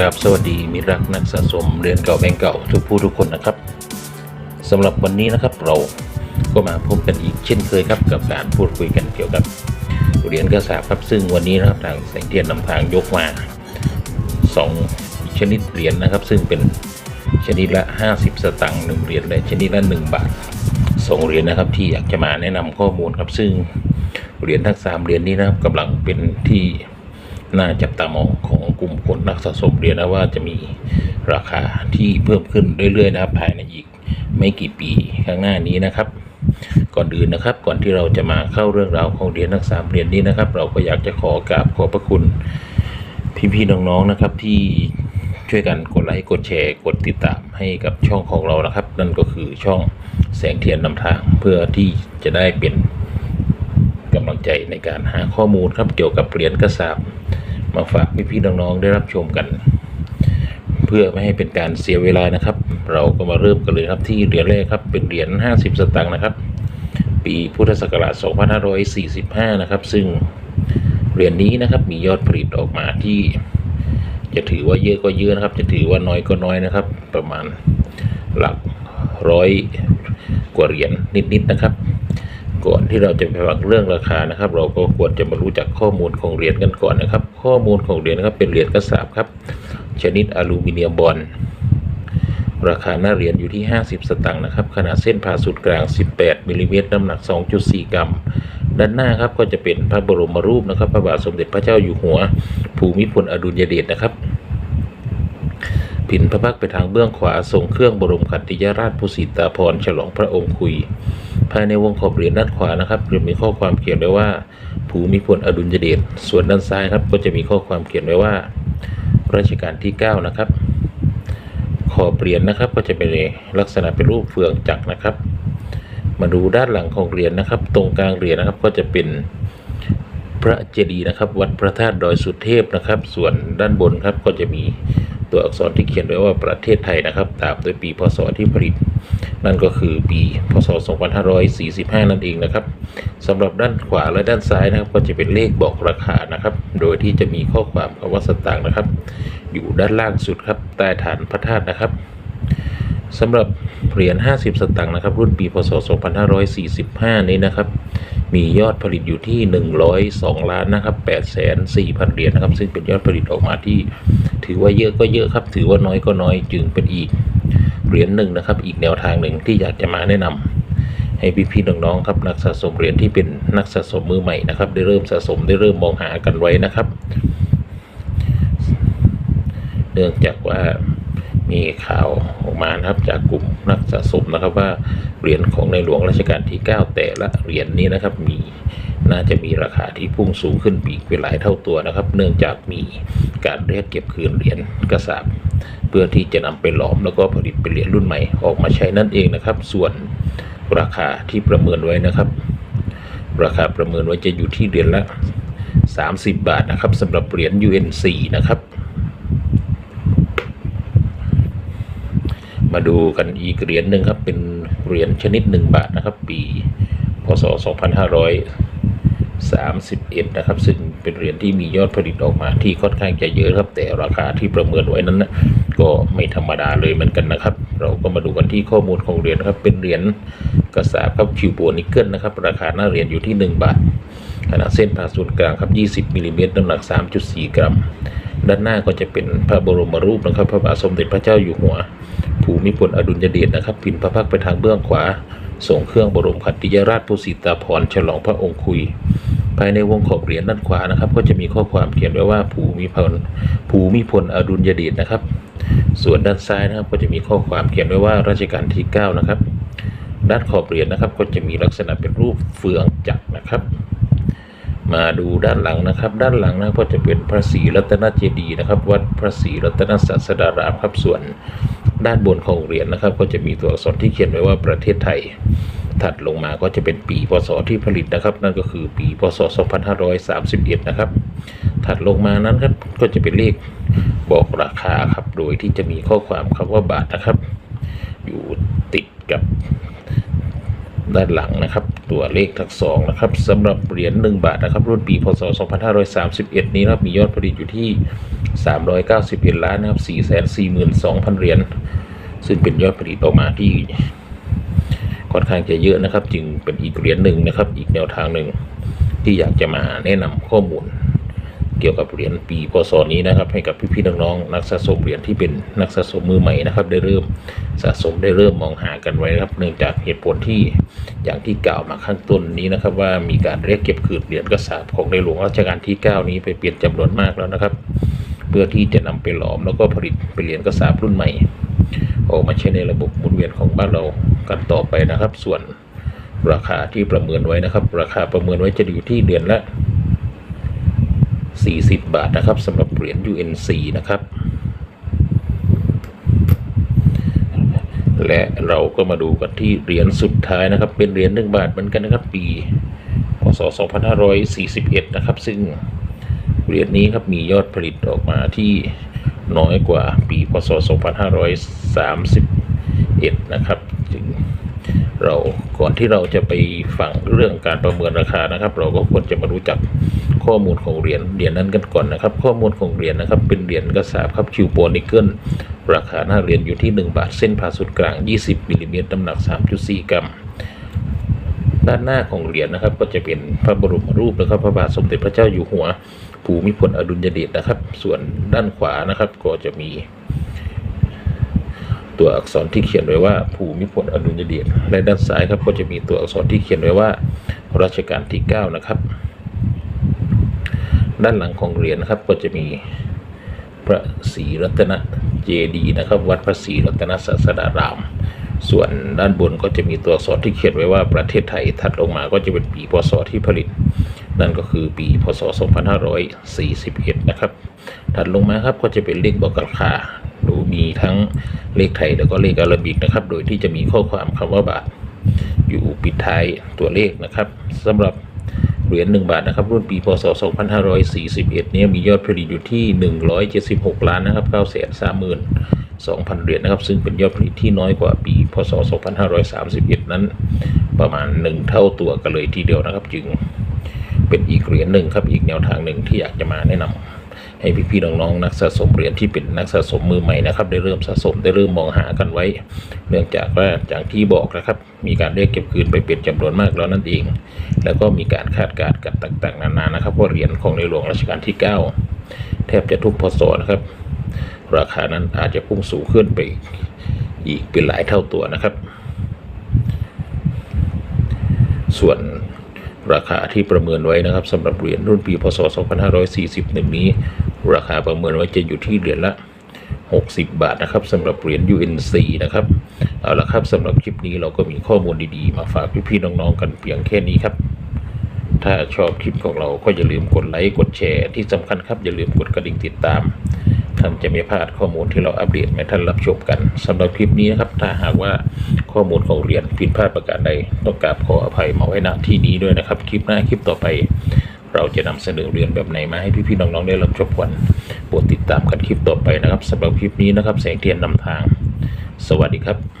กราบสวัสดีมิรักนักสะสมเหรียญเก่าแบงก์เก่าทุกผู้ทุกคนนะครับสำหรับวันนี้นะครับเราก็มาพบกันอีกเช่นเคยครับกับการพูดคุยกันเกี่ยวกับเหรียญกระสาบครับซึ่งวันนี้นะครับทางแสงเทียนนำทางยกมาสองชนิดเหรียญนะครับ ซึ่งเป็นชนิดละ 50 สตางค์หนึ่งเหรียญและชนิดละ 1 บาทสองเหรียญนะครับที่อยากจะมาแนะนำข้อมูลครับซึ่งเหรียญทั้งสามเหรียญนี้นะครับกำลังเป็นที่ น่าจับตามองของกลุ่มคนนักสะสมเหรียญนะว่าจะมีราคาที่เพิ่มขึ้นเรื่อยๆนะครับ ภายในอีกไม่กี่ปีข้างหน้านี้นะครับ ก่อนอื่นนะครับ ก่อนที่เราจะมาเข้าเรื่องราวของเหรียญทั้งสามเหรียญนี้นะครับ เราก็อยากจะขอกราบขอบพระคุณพี่ๆน้องๆนะครับที่ช่วยกันกดไลค์กดแชร์กดติดตามให้กับช่องของเรานะครับ นั่นก็คือช่องแสงเทียนนำทางเพื่อที่จะได้เป็นกำลังใจในการหาข้อมูลครับเกี่ยวกับเหรียญกระสาบ มาฝากพี่ๆน้องๆได้รับชมกัน เพื่อไม่ให้เป็นการเสียเวลานะครับ เราก็มาเริ่มกันเลยครับที่เหรียญแรกครับเป็นเหรียญ50 สตางค์นะครับ ปีพุทธศักราช 2545 นะครับ ซึ่งเหรียญนี้นะครับมียอดผลิตออกมาที่ จะถือว่าเยอะก็เยอะนะครับ จะถือว่าน้อยก็น้อยนะครับ ประมาณหลักร้อยกว่าเหรียญนิดๆนะครับ ก่อนที่เราจะไปฟังเรื่องราคานะครับ เราก็ควรจะมารู้จักข้อมูลของเหรียญกันก่อนนะครับ ข้อมูลของเหรียญนะครับเป็นเหรียญกระสาบครับ ชนิดอลูมิเนียมบอลราคาหน้าเหรียญอยู่ที่ 50 สตางค์นะครับ ขนาดเส้นผ่าศูนย์กลาง 18มิลลิเมตรน้ำหนัก 2.4 กรัม ด้านหน้าครับก็จะเป็นพระบรมรูปนะครับ พระบาทสมเด็จพระเจ้าอยู่หัว ภูมิพลอดุลยเดชนะครับ ผินพระพักไปทางเบื้องขวาทรงเครื่องบรมขัตติยราชภูสิตาภรฉลองพระองค์คุย ภายในวงขอบเหรียญด้านขวานะครับจะมีข้อความเขียนไว้ว่าภูมิพลอดุลยเดชส่วนด้านซ้ายครับก็จะมีข้อความเขียนไว้ว่ารัชกาลที่ 9 นะครับ ขอบเหรียญนะครับก็จะเป็นลักษณะเป็นรูปเฟืองจักรนะครับ มาดูด้านหลังของเหรียญนะครับ ตรงกลางเหรียญนะครับก็จะเป็นพระเจดีย์นะครับ วัดพระธาตุดอยสุเทพนะครับ ส่วนด้านบนครับก็จะมี ตัวอักษรที่เขียนไว้ว่าประเทศไทยนะครับตามด้วยปีพศที่ผลิต นั่นก็คือปีพศ 2545 นั่นเองนะครับสำหรับด้านขวาและด้านซ้ายนะครับ ก็จะเป็นเลขบอกราคานะครับ โดยที่จะมีข้อความคำว่าสตางค์นะครับ อยู่ด้านล่างสุดครับใต้ฐานพระธาตุนะครับ สำหรับเหรียญ 50 สตางค์นะครับ รุ่นปีพศ 2545 นี้นะครับ มียอดผลิตอยู่ที่ 102 ล้านนะครับ8 4 0 0 0 เหรียญนะครับ ซึ่งเป็นยอดผลิตออกมาที่ ถือว่าเยอะก็เยอะครับ ถือว่าน้อยก็น้อยจึงเป็นอีกเหรียญหนึ่งนะครับ อีกแนวทางหนึ่งที่อยากจะมาแนะนำให้พี่ๆน้องๆครับนักสะสมเหรียญที่เป็นนักสะสมมือใหม่นะครับ ได้เริ่มสะสมได้เริ่มมองหากันไว้นะครับ เนื่องจากว่า มีข่าวออกมานะครับจากกลุ่มนักสะสมนะครับว่าเหรียญของในหลวงรัชกาลที่ 9 แต่ละเหรียญนี้นะครับมีน่าจะมีราคาที่พุ่งสูงขึ้นปีกเป็นหลายเท่าตัวนะครับ เนื่องจากมีการเรียกเก็บคืนเหรียญกระสาบเพื่อที่จะนำไปหลอมแล้วก็ผลิตเป็นเหรียญรุ่นใหม่ออกมาใช้นั่นเองนะครับ ส่วนราคาที่ประเมินไว้นะครับ ราคาประเมินไว้จะอยู่ที่เหรียญละ 30 บาทนะครับสำหรับเหรียญ UNC นะครับ มาดูกันอีกเหรียญหนึ่งครับเป็นเหรียญชนิด1บาทนะครับ ปีพศ 2531 นะครับ ซึ่งเป็นเหรียญที่มียอดผลิตออกมาที่ค่อนข้างจะเยอะครับ แต่ราคาที่ประเมินไว้นั้นนะก็ไม่ธรรมดาเลยเหมือนกันนะครับ เราก็มาดูกันที่ข้อมูลของเหรียญครับเป็นเหรียญกระสาบครับคิวบัวนิกเกิลนะครับ ราคาหน้าเหรียญอยู่ที่ 1 บาทขนาดเส้นผ่าศูนย์กลางครับ 20มิลลิเมตรน้ำหนัก 3.4 กรัม ด้านหน้าก็จะเป็นพระบรมรูปนะครับ พระบาทสมเด็จพระเจ้าอยู่หัว ภูมิพลอดุลยเดชนะครับ พินพระพักไปทางเบื้องขวา ส่งเครื่องบรมขัตติยราชภูสิตาภรฉลองพระองค์คุย ภายในวงขอบเหรียญด้านขวานะครับ ก็จะมีข้อความเขียนไว้ว่าภูมิพลภูมิพลอดุลยเดชนะครับ ส่วนด้านซ้ายนะครับก็จะมีข้อความเขียนไว้ว่ารัชกาลที่ 9 นะครับ ด้านขอบเหรียญนะครับ ก็จะมีลักษณะเป็นรูปเฟืองจักรนะครับมาดูด้านหลังนะครับ ด้านหลังนะก็จะเป็นพระศรีรัตนเจดีย์นะครับ วัดพระศรีรัตนศาสดารามครับส่วน ด้านบนของเหรียญนะครับ ก็จะมีตัวอักษรที่เขียนไว้ว่าประเทศไทย ถัดลงมาก็จะเป็นปีพศที่ผลิตนะครับ นั่นก็คือปีพศ 2531 นะครับ ถัดลงมานั้นครับก็จะเป็นเลขบอกราคาครับ โดยที่จะมีข้อความคำว่าบาทนะครับ อยู่ติดกับด้านหลังนะครับ ตัวเลขทั้งสองนะครับสำหรับเหรียญ1บาทนะครับ รุ่นปีพศ 2531 นี้นะครับมียอดผลิตอยู่ที่ 391 ล้านนะครับ442,000 เหรียญ ซึ่งเป็นยอดผลิตออกมาที่ค่อนข้างจะเยอะนะครับ จึงเป็นอีกเหรียญหนึ่งนะครับ อีกแนวทางหนึ่งที่อยากจะมาแนะนำข้อมูล เกี่ยวกับเหรียญปีพศนี้นะครับ ให้กับพี่ๆน้องๆนักสะสมเหรียญที่เป็นนักสะสมมือใหม่นะครับ ได้เริ่มสะสมได้เริ่มมองหากันไว้นะครับ เนื่องจากเหตุผลที่อย่างที่กล่าวมาข้างต้นนี้นะครับ ว่ามีการเรียกเก็บคืนเหรียญกระสาบของในหลวงรัชกาลที่ 9 นี้ไปเปลี่ยนจำนวนมากแล้วนะครับ เพื่อที่จะนำไปหลอมแล้วก็ผลิตเป็นเหรียญกระสาบรุ่นใหม่ออกมาใช้ในระบบหมุนเวียนของบ้านเรากันต่อไปนะครับ ส่วนราคาที่ประเมินไว้นะครับ ราคาประเมินไว้จะอยู่ที่เหรียญละ 40 บาทนะครับสำหรับเหรียญ UNC นะครับ และเราก็มาดูกันที่เหรียญสุดท้ายนะครับ เป็นเหรียญ1บาทเหมือนกันนะครับ ปี พศ 2541 นะครับ ซึ่ง เหรียญนี้ครับมียอดผลิตออกมาที่น้อยกว่าปีพศ 2531 นะครับจึงเราก่อนที่เราจะไปฟังเรื่องการประเมินราคานะครับ เราก็ควรจะมารู้จักข้อมูลของเหรียญเหรียญนั้นกันก่อนนะครับ ข้อมูลของเหรียญนะครับ เป็นเหรียญกระสาบครับคิวโปนิเกิลราคาหน้าเหรียญอยู่ที่ 1 บาทเส้นผ่าศูนย์กลาง 20มิลลิเมตรน้ำหนัก 3.4 กรัม ด้านหน้าของเหรียญนะครับ ก็จะเป็นพระบรมรูปนะครับ พระบาทสมเด็จพระเจ้าอยู่หัวภูมิพลอดุลยเดชนะครับ ส่วนด้านขวานะครับ ก็จะมี ตัวอักษรที่เขียนไว้ว่าภูมิพลอดุลยเดชและด้านซ้ายครับ ก็จะมีตัวอักษรที่เขียนไว้ว่ารัชกาลที่ 9 นะครับ ด้านหลังของเหรียญนะครับก็จะมีพระศรีรัตนเจดีย์นะครับ วัดพระศรีรัตนศาสดาราม ส่วนด้านบนก็จะมีตัวอักษรที่เขียนไว้ว่าประเทศไทยถัดลงมาก็จะเป็นปีพศที่ผลิต นั่นก็คือปีพศ 2541 นะครับ ถัดลงมาครับก็จะเป็นเลขบอกราคาดูมีทั้งเลขไทยแล้วก็เลขอาราบิกนะครับ โดยที่จะมีข้อความคำว่าบาท อยู่ปิดท้ายตัวเลขนะครับสำหรับเหรียญ1บาทนะครับ รุ่นปีพศ 2541 เนี่ยมียอดผลิตอยู่ที่ 176 ล้านนะครับ 2,000 เหรียญนะครับ ซึ่งเป็นยอดผลิตที่น้อยกว่าปีพศ 2531 นั้น ประมาณ 1 เท่าตัวกันเลยทีเดียวนะครับ จึงเป็นอีกเหรียญหนึ่งครับอีกแนวทางหนึ่งที่อยากจะมาแนะนำให้พี่ๆน้องๆนักสะสมเหรียญที่เป็นนักสะสมมือใหม่นะครับ ได้เริ่มสะสมได้เริ่มมองหากันไว้ เนื่องจากว่าอย่างที่บอกนะครับ มีการเรียกเก็บคืนไปเป็นจำนวนมากแล้วนั่นเอง แล้วก็มีการคาดการณ์กันต่างๆ นานานะครับว่าเหรียญของในหลวงรัชกาลที่ 9 แทบจะทุกพศนะครับ ราคานั้นอาจจะพุ่งสูงขึ้นไปอีกเป็นหลายเท่าตัวนะครับ ส่วนราคาที่ประเมินไว้นะครับสำหรับเหรียญรุ่นปีพศ 2541 นี้ ราคาประเมินไว้จะอยู่ที่เหรียญละ 60 บาทนะครับสำหรับเหรียญ UNC นะครับเอาละครับสำหรับคลิปนี้เราก็มีข้อมูลดีๆ มาฝากพี่ๆน้องๆกันเพียงแค่นี้ครับ ถ้าชอบคลิปของเราก็อย่าลืมกดไลค์กดแชร์ที่สำคัญครับอย่าลืมกดกระดิ่งติดตาม ท่านจะไม่พลาดข้อมูลที่เราอัปเดตให้ท่านรับชมกันสำหรับคลิปนี้นะครับ ถ้าหากว่าข้อมูลของเหรียญผิดพลาดประการใด ต้องกราบขออภัยมาไว้ณที่นี้ด้วยนะครับ คลิปหน้าคลิปต่อไป เราจะนำเสนอเรียนแบบไหนมาให้พี่ๆน้องๆได้รับชมกันโปรดติดตามกันคลิปต่อไปนะครับสำหรับคลิปนี้นะครับแสงเทียนนำทาง สวัสดีครับ